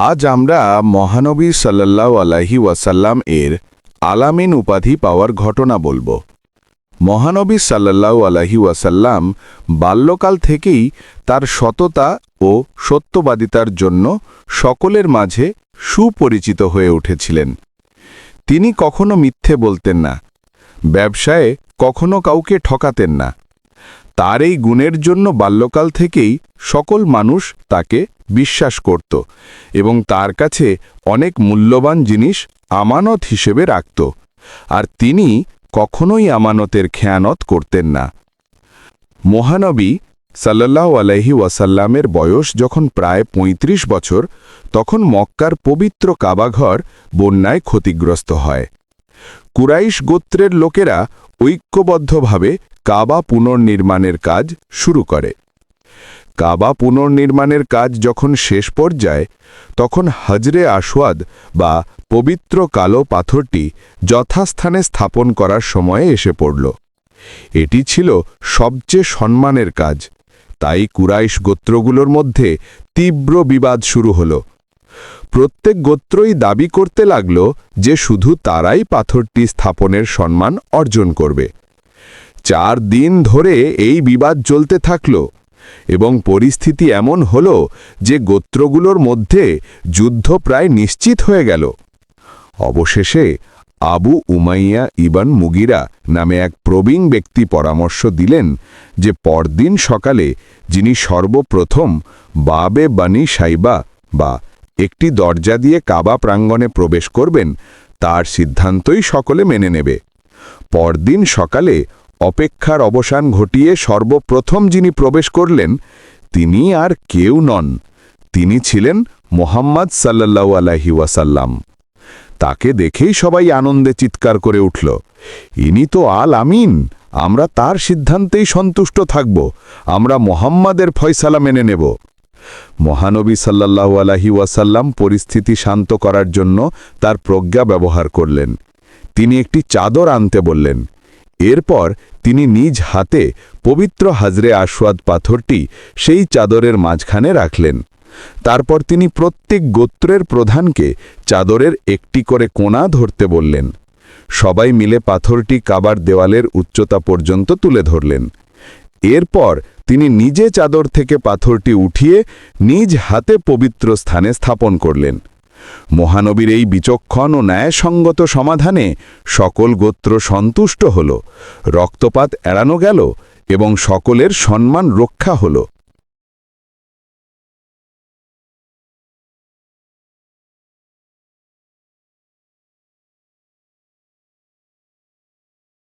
আজ আমরা মহানবী সাল্লাহ আলাহি ওয়াসাল্লাম এর আলামিন উপাধি পাওয়ার ঘটনা বলব। মহানবী সাল্লাহ আলাহি ওয়াসাল্লাম বাল্যকাল থেকেই তার সততা ও সত্যবাদিতার জন্য সকলের মাঝে সুপরিচিত হয়ে উঠেছিলেন। তিনি কখনো মিথ্যে বলতেন না, ব্যবসায়ে কখনো কাউকে ঠকাতেন না। তার এই গুণের জন্য বাল্যকাল থেকেই সকল মানুষ তাকে বিশ্বাস করত এবং তার কাছে অনেক মূল্যবান জিনিস আমানত হিসেবে রাখত। আর তিনি কখনোই আমানতের খেয়ানত করতেন না। মহানবী সাল্লাহ আলহি ওয়াসাল্লামের বয়স যখন প্রায় ৩৫ বছর, তখন মক্কার পবিত্র কাবাঘর বন্যায় ক্ষতিগ্রস্ত হয়। কুরাইশ গোত্রের লোকেরা ঐক্যবদ্ধভাবে কাবা পুনর্নির্মাণের কাজ শুরু করে। কাবা পুনর্নির্মাণের কাজ যখন শেষ পর্যায়ে, তখন হজরে আসওয়াদ বা পবিত্র কালো পাথরটি যথাস্থানে স্থাপন করার সময়ে এসে পড়ল। এটি ছিল সবচেয়ে সম্মানের কাজ। তাই কুরাইশ গোত্রগুলোর মধ্যে তীব্র বিবাদ শুরু হল। প্রত্যেক গোত্রই দাবি করতে লাগল যে শুধু তারাই পাথরটি স্থাপনের সম্মান অর্জন করবে। চার দিন ধরে এই বিবাদ চলতে থাকল এবং পরিস্থিতি এমন হল যে গোত্রগুলোর মধ্যে যুদ্ধ প্রায় নিশ্চিত হয়ে গেল। অবশেষে আবু উমাইয়া ইবান মুগিরা নামে এক প্রবীণ ব্যক্তি পরামর্শ দিলেন যে পরদিন সকালে যিনি সর্বপ্রথম বাবে বানি সাইবা বা একটি দরজা দিয়ে কাবা প্রাঙ্গণে প্রবেশ করবেন, তার সিদ্ধান্তই সকলে মেনে নেবে। পরদিন সকালে অপেক্ষার অবসান ঘটিয়ে সর্বপ্রথম যিনি প্রবেশ করলেন, তিনি আর কেউ নন। তিনি ছিলেন মোহাম্মদ সাল্লাল্লাহু আলাইহি ওয়াসাল্লাম। তাকে দেখেই সবাই আনন্দে চিৎকার করে উঠল, ইনি তো আল আমিন, আমরা তার সিদ্ধান্তেই সন্তুষ্ট থাকব, আমরা মোহাম্মদের ফয়সালা মেনে নেব। মহানবী সাল্লাল্লাহু আলাইহি ওয়াসাল্লাম পরিস্থিতি শান্ত করার জন্য তার প্রজ্ঞা ব্যবহার করলেন। তিনি একটি চাদর আনতে বললেন। এরপর তিনি নিজ হাতে পবিত্র হাজরে আশওয়াদ পাথরটি সেই চাদরের মাঝখানে রাখলেন। তারপর তিনি প্রত্যেক গোত্রের প্রধানকে চাদরের একটি করে কোণা ধরতে বললেন। সবাই মিলে পাথরটি কাবার দেওয়ালের উচ্চতা পর্যন্ত তুলে ধরলেন। এরপর তিনি নিজে চাদর থেকে পাথরটি উঠিয়ে নিজ হাতে পবিত্র স্থানে স্থাপন করলেন। মহানবীর এই বিচক্ষণ ও ন্যায়সঙ্গত সমাধানে সকল গোত্র সন্তুষ্ট হল, রক্তপাত এড়ানো গেল এবং সকলের সম্মান রক্ষা হল।